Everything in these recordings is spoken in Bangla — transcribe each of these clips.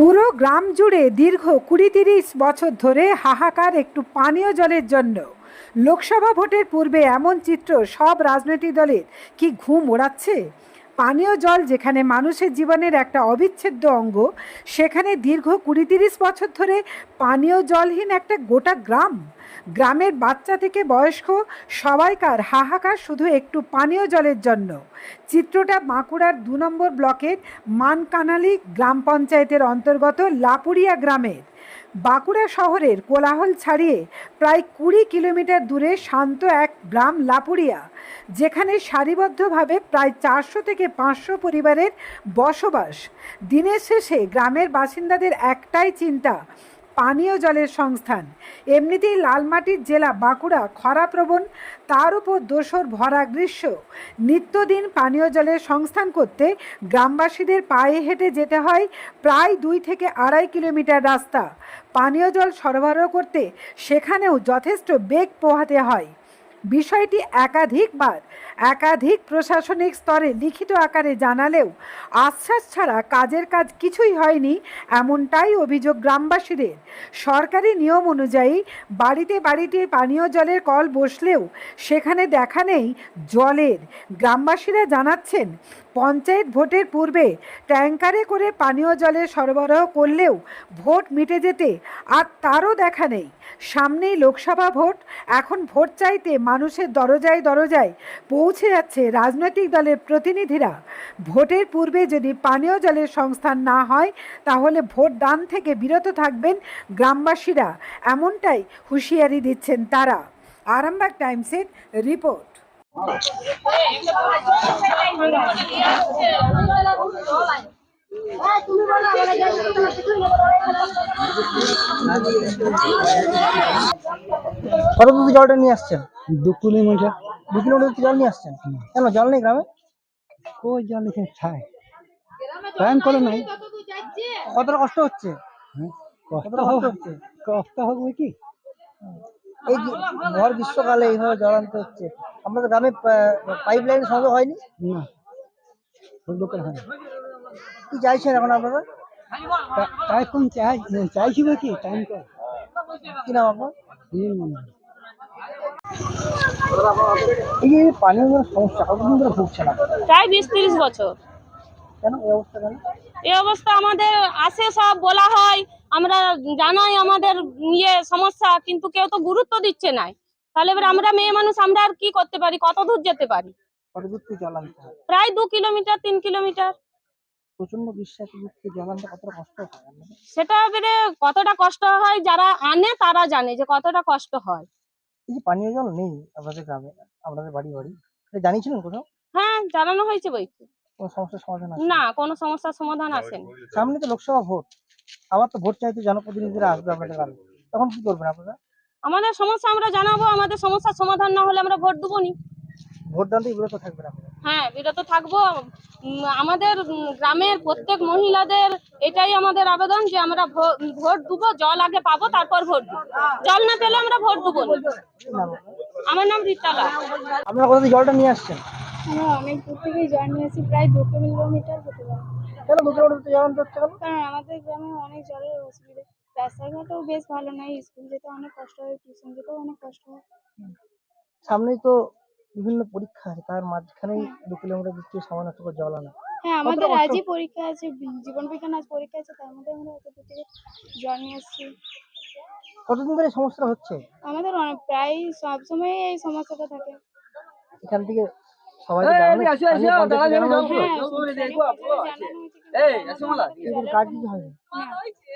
পুরো গ্রাম জুড়ে দীর্ঘ কুড়ি তিরিশ বছর ধরে হাহাকার, একটু পানীয় জলের জন্য। লোকসভা ভোটের পূর্বে এমন চিত্র সব রাজনৈতিক দলের। কি ঘুম ওড়াচ্ছে? পানীয় জল যেখানে মানুষের জীবনের একটা অবিচ্ছেদ্য অঙ্গ, সেখানে দীর্ঘ কুড়ি তিরিশ বছর ধরে পানীয় জলহীন একটা গোটা গ্রাম। গ্রামের বাচ্চা থেকে বয়স্ক, সবাইকার হাহাকার শুধু একটু পানীয় জলের জন্য। চিত্রটা বাঁকুড়ার দু নম্বর ব্লকের মানকানালি গ্রাম পঞ্চায়েতের অন্তর্গত লাপুরিয়া গ্রামের। বাঁকুড়া শহরের কোলাহল ছাড়িয়ে প্রায় কুড়ি কিলোমিটার দূরে শান্ত এক গ্রাম লাপুরিয়া যেখানে সারিবদ্ধভাবে প্রায় চারশো থেকে পাঁচশো পরিবারের বসবাস। দিনের শেষে গ্রামের বাসিন্দাদের একটাই চিন্তা পানীয় জলের সংস্থান। এমনিতেই লালমাটির জেলা বাঁকুড়া খরাপ্রবণ তার উপর দোসর ভরা গ্রীষ্ম। নিত্যদিন পানীয় জলের সংস্থান করতে গ্রামবাসীদের পায়ে হেঁটে যেতে হয় প্রায় দুই থেকে আড়াই কিলোমিটার রাস্তা। পানীয় জল সরবরাহ করতে সেখানেও যথেষ্ট বেগ পোহাতে হয়। বিষয়টি একাধিকবার একাধিক প্রশাসনিক স্তরে লিখিত আকারে জানালেও আশ্বাস ছাড়া কাজের কাজ কিছুই হয়নি এমনটাই অভিযোগ গ্রামবাসীদের। সরকারি নিয়ম অনুযায়ী বাড়িতে বাড়িতে পানীয় জলের কল বসলেও সেখানে দেখা নেই জলের। গ্রামবাসীরা জানাচ্ছেন পঞ্চায়েত ভোটের পূর্বে ট্যাঙ্কারে করে পানীয় জলের সরবরাহ করলেও ভোট মিটে যেতে আর তারও দেখা নেই। সামনেই লোকসভা ভোট, এখন ভোট চাইতে মানুষের দরজায় দরজায় পৌঁছে যাচ্ছে রাজনৈতিক দলের প্রতিনিধিরা। ভোটের পূর্বে যদি পানীয় জলের সংস্থান না হয়, তাহলে ভোট দান থেকে বিরত থাকবেন গ্রামবাসীরা, এমনটাই হুঁশিয়ারি দিচ্ছেন তারা। আরামবাগ টাইমসের রিপোর্ট। কত দূর জলটা নিয়ে আসছেন? দু কিলোমিটার। দু কিলোমিটার জল নিয়ে আসছেন? কেন জল নেই গ্রামে? ওই জল এখানে খায় টাইম করে নাই। কতটা কষ্ট হচ্ছে? হ্যাঁ, কষ্ট কতটা কষ্ট হচ্ছে? কষ্ট হবে কি? এই ভর গ্রীষ্মকালে এইভাবে জল আনতে হচ্ছে। আপনাদের গ্রামে পাইপ লাইন সংযোগ হয়নি? না লোকের হয় কি চাইছেন এখন আপনারা? তাই কোন চাই চাইছিল কি টাইম কর কি নাম আপনার এই যে পানীয় জলের সমস্যা কতদিন ধরে ভুগছেন আপনারা প্রায় বিশ তিরিশ বছর কেন এই অবস্থা কেন এই অবস্থা আমাদের আসে সব বলা হয় আমরা জানাই আমাদের ইয়ে সমস্যা কিন্তু কেউ তো গুরুত্ব দিচ্ছে না তাহলে এবার আমরা মেয়ে মানুষ আমরা আর কি করতে পারি কত দূর যেতে পারি কত দূর জল আনতে হয় প্রায় দু কিলোমিটার তিন কিলোমিটার প্রচণ্ড গ্রীষ্মে এত দূর থেকে জল আনতে কতটা কষ্ট হয় সেটা এবারে কতটা কষ্ট হয় যারা আনে তারা জানে যে কতটা কষ্ট হয়। এই যে পানীয় জল নেই আপনাদের গ্রামে আপনাদের বাড়ি বাড়ি এটা জানিয়েছিলেন কোথাও? হ্যাঁ জানানো হয়েছে বই। কোনো সমস্যার সমাধান আছে? না কোনো সমস্যার সমাধান আসেনি। সামনে তো লোকসভা ভোট আবার তো ভোট চাইতে জনপ্রতিনিধিরা আসবে আপনাদের গ্রামে। তখন কি করবেন আপনারা? আমাদের সমস্যা আমরা জানাব আমাদের সমস্যার সমাধান না হলে আমরা ভোট দেবো নি। ভোট দান থেকে বিরত থাকবেন আপনারা। হ্যাঁ বিরত থাকব। আমাদের গ্রামের প্রত্যেক মহিলাদের এটাই আমাদের আবেদন যে আমরা ভোট দেবো জল আগে পাবো তারপর ভোট দেবো। জল না পেলে আমরা ভোট দেবো? আমার নাম রীতালা আপনারা কোথা থেকে জলটা নিয়ে আসছেন? আমরা অনেক দূর থেকেই জল নিয়ে আসি প্রায় দু কিলোমিটার হতে পারে কেন দু কিলোমিটার জল আনতে হচ্ছে কেন? কারণ আমাদের গ্রামে অনেক জলের অসুবিধা। রাস্তাঘাটও বেশ ভালো নয় স্কুল যেতে অনেক কষ্ট হয় টিউশন যেতেও অনেক কষ্ট হয়। সামনেই তো বিভিন্ন পরীক্ষা আছে তার মাঝখানেই দু কিলোমিটার দূর থেকে সামান্য একটু করে জল আনা। হ্যাঁ আমাদের আজই পরীক্ষা আছে জীবন বিজ্ঞান আজ পরীক্ষা আছে তার মধ্যে আমরা এত দূর থেকে জল নিয়ে আসছি কতদিন ধরে এই সমস্যাটা হচ্ছে? আমাদের অনেক প্রায় সবসময় এই সমস্যাটা থাকে। এখান থেকে সবাই হ্যাঁ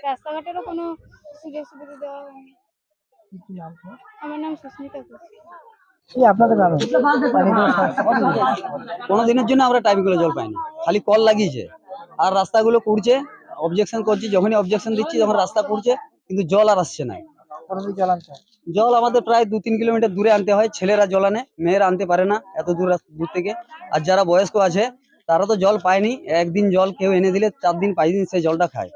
রাস্তাঘাটেরও কোনো সুযোগ সুবিধা দেওয়া হয়নি। আমার নাম সুস্মিতা ঘোষ। আপনাদের গ্রামে পানীয় জলের সমস্যা কতদিন ধরে? কোনো দিনের জন্য আমরা টাইম টাইমগুলো জল পাইনি খালি কল লাগিয়েছে। আর রাস্তাগুলো করছে অবজেকশন করছি যখনই অবজেকশন দিচ্ছি তখন রাস্তা করছে কিন্তু জল আর আসছে না। জল আমাদের প্রায় দু তিন কিলোমিটার দূরে আনতে হয় ছেলেরা জল আনে মেয়েরা আনতে পারে না এত দূর দূর থেকে। আর যারা বয়স্ক আছে তারা তো জল পায়নি একদিন জল কেউ এনে দিলে চার দিন পাঁচ দিন সেই জলটা খায়।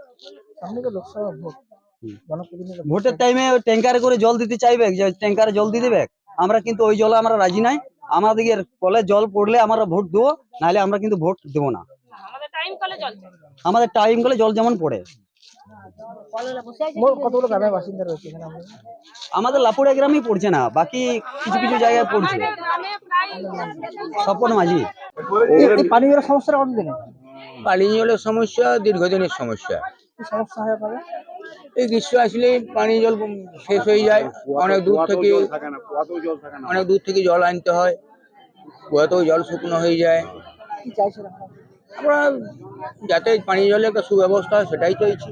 ভোটের টাইমে ট্যাঙ্কারে করে জল দিতে চাইবে যে ট্যাঙ্কারে জল দিয়ে দেবে? আমরা কিন্তু ওই জলে আমরা রাজি নাই। আমাদের কলে জল পড়লে আমরা ভোট দেবো নাহলে আমরা কিন্তু ভোট দেবো না। আমাদের টাইম কলে জল চাই। আমাদের টাইমগুলো জল যেমন পড়ে। আমাদের? লাপুড়া গ্রামেই পড়ছে না বাকি কিছু কিছু জায়গায় পড়ছে। স্বপন মাঝি। এই- এই পানীয় জলের সমস্যা দীর্ঘদিনের সমস্যা। সমস্যা হয় এই গ্রীষ্ম আসলেই পানীয় জল শেষ হয়ে যায়। অনেক দূর থেকে অনেক দূর থেকে জল আনতে হয়। কুয়াতেও জল শুকনো হয়ে যায়। আমরা যাতে পানীয় জলের একটা সুব্যবস্থা হয় সেটাই চাইছি।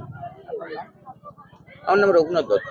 আমার নাম রঘুনাথ দত্ত।